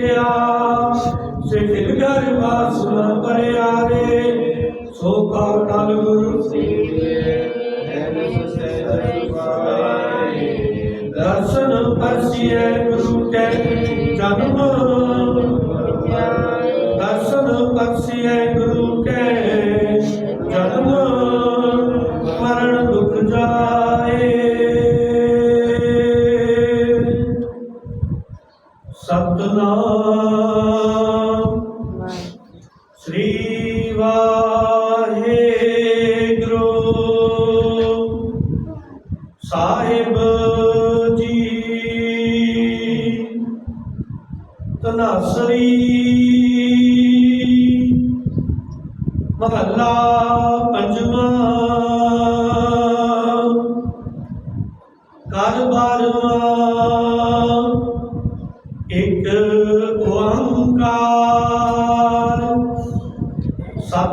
ਕਿਆ। ਸੇ ਫਿਰ ਘਰ ਵਾਸ ਨ ਪਰਿਆਰੇ ਸੋ ਕਾ ਕਲ ਗੁਰੂ ਦਰਸ਼ਨ ਪਰਸੀਏ ਗੁਰੂ ਕੈ, ਜਨਮ ਸਤਨਾਮ। ਸ੍ਰੀ ਵਾਹਿਗੁਰੂ। ਸਾਹਿਬ ਜੀ। ਤਨਾਸਰੀ ਮਹੱਲਾ ਪੰਜਵਾਂ। ਘਰ ਬਾਰਵਾਂ।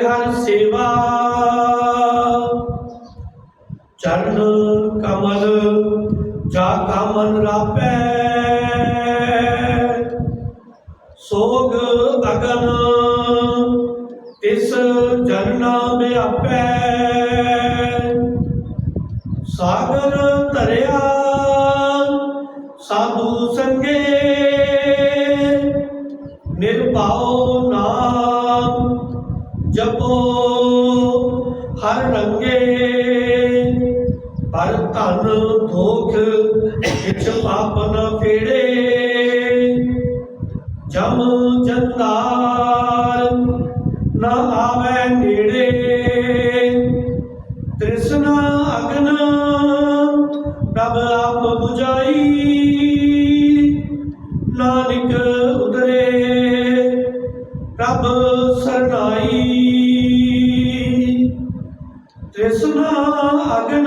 ਹਰ ਸੇਵਾ। ਚਰਨ ਕਮਲ, ਜਾ ਕਾ ਮਨ ਰਾਪੈ। ਸੋਗ ਅਗਨ, ਤਿਸ ਜਰਨਾ ਵਿਆਪੈ ਸਾਗਰ ਧਰਿਆ, ਸਾਧੂ ਸੰਗੇ, ਨਿਰਭਉ ਨਾਮ। ਜਪੋ, ਹਰ ਰੰਗੇ। ਪਰ ਧਨ ਧੋਖ ਕਿਛ ਪਾਪ ਨ ਫੇੜੇ। ਜਮ ਜੰਦਾਰ ਨਾ ਆਵੇ ਨੇੜੇ। ਤ੍ਰਿਸ਼ਨਾ ਅਗਨ ਪ੍ਰਭ ਆਪ 부ਝਾਈ ਨਾਨਕ ਤ੍ਰਿਸ਼ਨਾ ਅਗਨ।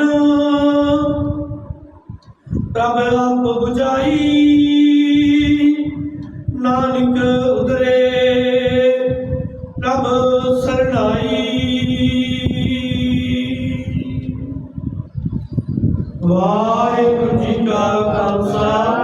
ਪ੍ਰਭ ਆਪ 부ਝਾਈ ਨਾਨਕ ਉਦਰੇ ਪ੍ਰਭ ਸਰਨਾਈ ਵਾਹਿਗੁਰੂ ਜੀ ਕਾ ਖਾਲਸਾ।